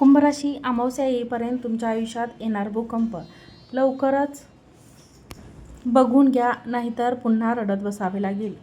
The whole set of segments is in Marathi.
कुंभराशी अमावस्या येईपर्यंत तुमच्या आयुष्यात येणार भूकंप. लवकरच बघून घ्या नाहीतर पुन्हा रडत बसावे लागेल.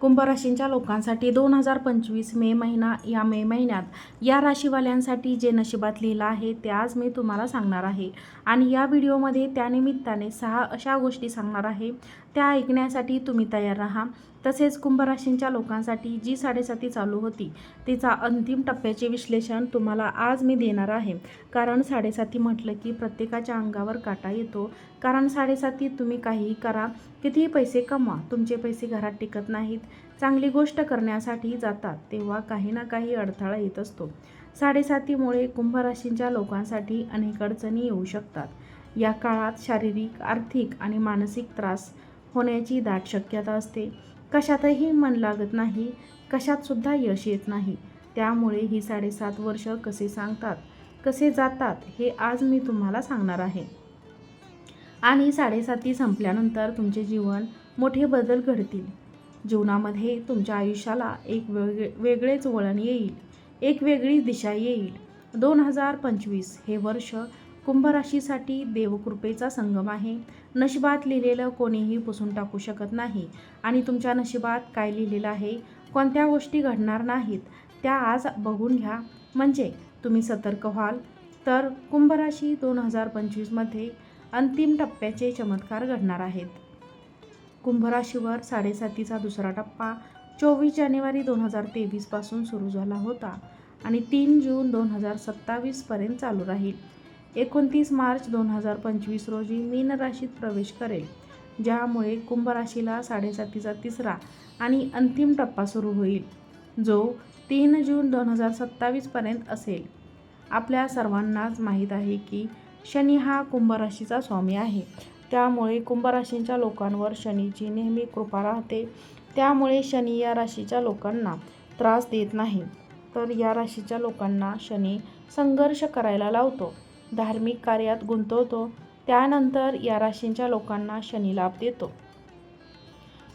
कुंभराशींच्या लोकांसाठी दोन हजार पंचवीस मे महिना या मे महिन्यात या राशीवाल्यांसाठी जे नशिबात लिहिलं आहे ते आज मी तुम्हाला सांगणार आहे. आणि या व्हिडिओमध्ये त्यानिमित्ताने सहा अशा गोष्टी सांगणार आहे. त्या ऐकण्यासाठी तुम्ही तयार राहा. तसेच कुंभराशींच्या लोकांसाठी जी साडेसाती चालू होती तिचा अंतिम टप्प्याचे विश्लेषण तुम्हाला आज मी देणार आहे. कारण साडेसाती म्हटलं की प्रत्येकाच्या अंगावर काटा येतो. कारण साडेसातीत तुम्ही काहीही करा कितीही पैसे कमवा तुमचे पैसे घरात टिकत नाहीत. चांगली गोष्ट करण्यासाठी जातात तेव्हा काही ना काही अडथळा येत असतो. साडेसातीमुळे कुंभराशींच्या लोकांसाठी अनेक अडचणी येऊ शकतात. या काळात शारीरिक आर्थिक आणि मानसिक त्रास होण्याची दाट शक्यता असते. कशातही मन लागत नाही कशात सुद्धा यश येत नाही. त्यामुळे ही साडेसात वर्ष कसे सांगतात कसे जातात हे आज मी तुम्हाला सांगणार आहे. आणि साडेसाती संपल्यानंतर तुमचे जीवन मोठे बदल घडतील. जीवनामध्ये तुमच्या आयुष्याला एक वेगळे वेगळेच वळण येईल एक वेगळी दिशा येईल. दोन हजार पंचवीस हे वर्ष कुंभराशीसाठी देवकृपेचा संगम आहे. नशिबात लिहिलेलं कोणीही पुसून टाकू शकत नाही. आणि तुमच्या नशिबात काय लिहिलेलं आहे? कोणत्या गोष्टी घडणार नाहीत? त्या आज बघून घ्या. म्हणजे तुम्ही सतर्क व्हाल. तर कुंभराशी दोन हजार पंचवीसमध्ये अंतिम टप्प्याचे चमत्कार घडणार आहेत. कुंभराशीवर साडेसातीचा दुसरा टप्पा चोवीस जानेवारी दोन हजार तेवीसपासून सुरू झाला होता. आणि तीन जून दोन हजार सत्तावीसपर्यंत चालू राहील. एकोणतीस मार्च दोन हजार पंचवीस रोजी मीन राशीत प्रवेश करेल ज्यामुळे कुंभ राशीला साडेसातीचा तिसरा आणि अंतिम टप्पा सुरू होईल जो तीन जून दोन हजार सत्तावीसपर्यंत असेल. आपल्या सर्वांनाच माहीत आहे की शनी हा कुंभराशीचा स्वामी आहे. त्यामुळे कुंभराशींच्या लोकांवर शनीची नेहमी कृपा राहते. त्यामुळे शनी या राशीच्या लोकांना त्रास देत नाही. तर या राशीच्या लोकांना शनी संघर्ष करायला लावतो. धार्मिक कार्यात गुंतवतो त्यानंतर या राशींच्या लोकांना शनी लाभ देतो.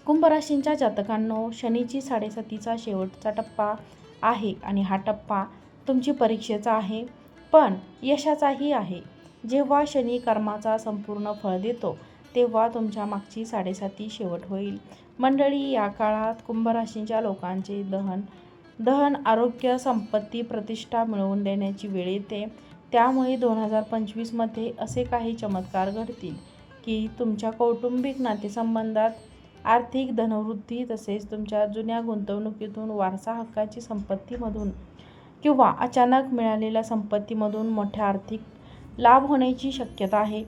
कुंभराशींच्या जातकांनो शनीची साडेसातीचा शेवटचा टप्पा आहे आणि हा टप्पा तुमची परीक्षेचा आहे. पण यशाचाही आहे. जेव्हा शनी कर्माचा संपूर्ण फळ देतो तेव्हा तुमच्या मागची साडेसाती शेवट होईल. मंडळी या काळात कुंभराशींच्या लोकांचे दहन दहन आरोग्य संपत्ती प्रतिष्ठा मिळवून देण्याची वेळ येते. त्यामुळे दोन हजार पंचवीसमध्ये असे काही चमत्कार घडतील की तुमच्या कौटुंबिक नातेसंबंधात आर्थिक धनवृद्धी तसेच तुमच्या जुन्या गुंतवणुकीतून वारसा हक्काची संपत्तीमधून किंवा अचानक मिळालेल्या संपत्तीमधून मोठ्या आर्थिक लाभ होण्याची शक्यता आहे.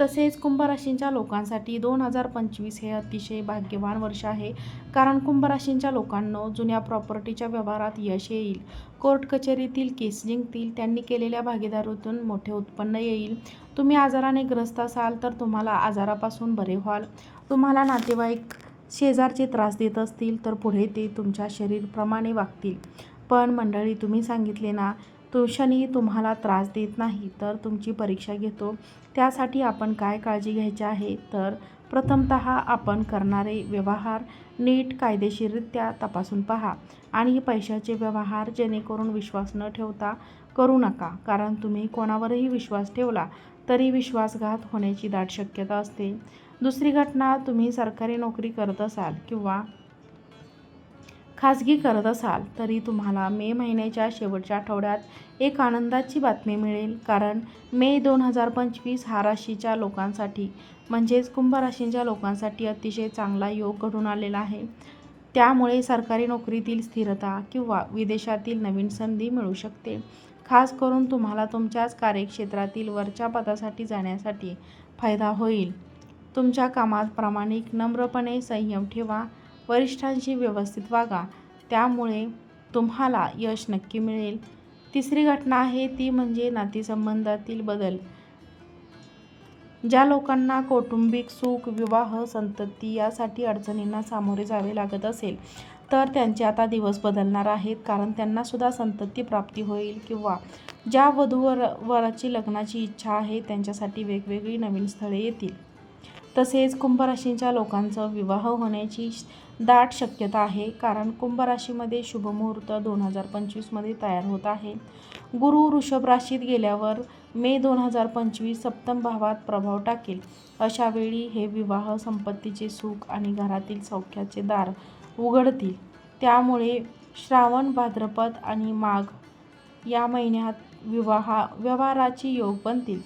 तसेच कुंभराशींच्या लोकांसाठी दोन हजार पंचवीस हे अतिशय भाग्यवान वर्ष आहे. कारण कुंभराशींच्या लोकांना जुन्या प्रॉपर्टीच्या व्यवहारात यश येईल. कोर्ट कचेरीतील केस जिंकतील. त्यांनी केलेल्या भागीदारीतून मोठे उत्पन्न येईल. तुम्ही आजाराने ग्रस्त असाल तर तुम्हाला आजारापासून बरे व्हाल. तुम्हाला नातेवाईक शेजारचे त्रास देत असतील तर पुढे ते तुमच्या शरीरप्रमाणे वागतील. पण मंडळी तुम्ही सांगितले ना तो शनी तुम्हाला त्रास देत नाही तर तुमची परीक्षा घेतो. त्यासाठी आपण काय काळजी घ्यायची आहे? तर प्रथमत आपण करणारे व्यवहार नीट कायदेशीररित्या तपासून पहा आणि पैशाचे व्यवहार जेणेकरून विश्वास न ठेवता करू नका. कारण तुम्ही कोणावरही विश्वास ठेवला तरी विश्वासघात होण्याची दाट शक्यता असते. दुसरी घटना तुम्ही सरकारी नोकरी करत असाल किंवा खाजगी करत असाल तरी तुम्हाला मे महिन्याच्या शेवटच्या आठवड्यात एक आनंदाची बातमी मिळेल. कारण मे दोन हजार पंचवीस हा राशीच्या लोकांसाठी म्हणजेच कुंभ राशींच्या लोकांसाठी अतिशय चांगला योग घडून आलेला आहे. त्यामुळे सरकारी नोकरीतील स्थिरता किंवा विदेशातील नवीन संधी मिळू शकते. खास करून तुम्हाला तुमच्याच कार्यक्षेत्रातील वरच्या पदासाठी जाण्यासाठी फायदा होईल. तुमच्या कामात प्रामाणिक नम्रपणे संयम ठेवा. वरिष्ठांशी व्यवस्थित वागा. त्यामुळे तुम्हाला यश नक्की मिळेल. तिसरी घटना आहे ती म्हणजे नातेसंबंधातील बदल. ज्या लोकांना कौटुंबिक सुख विवाह संतती यासाठी अडचणींना सामोरे जावे लागत असेल तर त्यांचे आता दिवस बदलणार आहेत. कारण त्यांनासुद्धा संतती प्राप्ती होईल किंवा ज्या वधूवर वराची लग्नाची इच्छा आहे त्यांच्यासाठी वेगवेगळी नवीन स्थळे येतील. तसेच कुंभराशींच्या लोकांचं विवाह होण्याची दाट शक्यता आहे कारण कुंभ राशीमध्ये शुभमुहूर्त दोन हजार पंचवीसमध्ये तयार होत आहे. गुरु वृषभ राशीत गेल्यावर मे दोन हजार पंचवीस सप्तम भावात प्रभाव टाकेल. अशावेळी हे विवाह संपत्तीचे सुख आणि घरातील सौख्याचे दार उघडतील. त्यामुळे श्रावण भाद्रपद आणि माघ या महिन्यात विवाहा व्यवहाराची योग बनतील.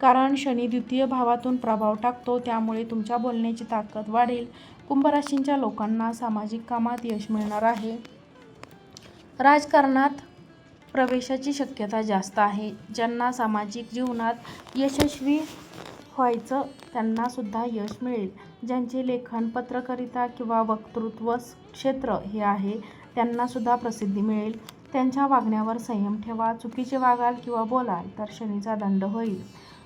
कारण शनी द्वितीय भावातून प्रभाव टाकतो त्यामुळे तुमच्या बोलण्याची ताकद वाढेल. कुंभराशींच्या लोकांना सामाजिक कामात यश मिळणार आहे. राजकारणात प्रवेशाची शक्यता जास्त आहे. ज्यांना सामाजिक जीवनात यशस्वी व्हायचं त्यांनासुद्धा यश मिळेल. ज्यांचे लेखन पत्रकारिता किंवा वक्तृत्व क्षेत्र हे आहे त्यांनासुद्धा प्रसिद्धी मिळेल. त्यांच्या वागण्यावर संयम ठेवा चुकीचे वागाल किंवा बोलाल तर शनीचा दंड होईल.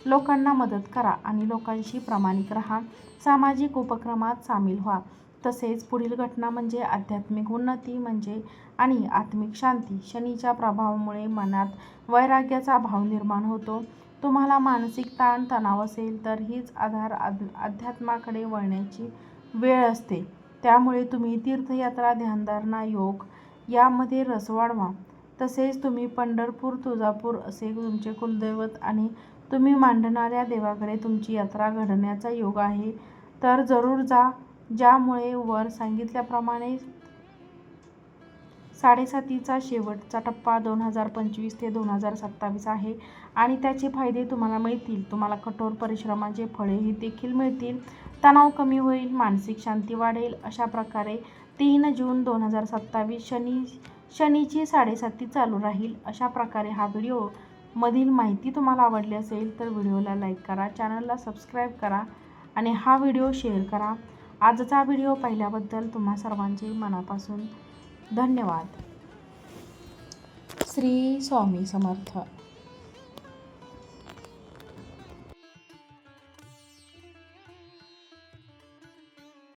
लोकांना मदत करा आणि लोकांशी प्रामाणिक राहा. सामाजिक उपक्रमात सामील व्हा. तसेच पुढील घटना म्हणजे आध्यात्मिक उन्नती म्हणजे आणि आत्मिक शांती. शनीच्या प्रभावामुळे मनात वैराग्याचा भाव निर्माण होतो. तुम्हाला मानसिक ताण तणाव असेल तर हीच आधार आद अध्यात्माकडे वळण्याची वेळ असते. त्यामुळे तुम्ही तीर्थयात्रा ध्यानधारणा योग यामध्ये रस वाढवा. तसेच तुम्ही पंढरपूर तुळजापूर असे तुमचे कुलदैवत आणि तुम्ही मांडणाऱ्या देवाकडे तुमची यात्रा घडण्याचा योग आहे. तर जरूर जा ज्यामुळे वर सांगितल्याप्रमाणे साडेसातीचा शेवटचा टप्पा दोन हजार पंचवीस ते दोन हजार सत्तावीस आहे. आणि त्याचे फायदे तुम्हाला मिळतील. तुम्हाला कठोर परिश्रमाचे फळेही देखील मिळतील. तणाव कमी होईल मानसिक शांती वाढेल. अशा प्रकारे तीन जून दोन हजार सत्तावीस शनी शनीची साडेसाती चालू राहील. अशा प्रकारे हा व्हिडिओ मधील माहिती तुम्हाला आवडली असेल तर व्हिडिओला लाईक करा चॅनलला सबस्क्राईब करा आणि हा व्हिडिओ शेअर करा. आजचा व्हिडिओ पाहिल्याबद्दल तुम्हा सर्वांचे मनापासून धन्यवाद. श्री स्वामी समर्थ.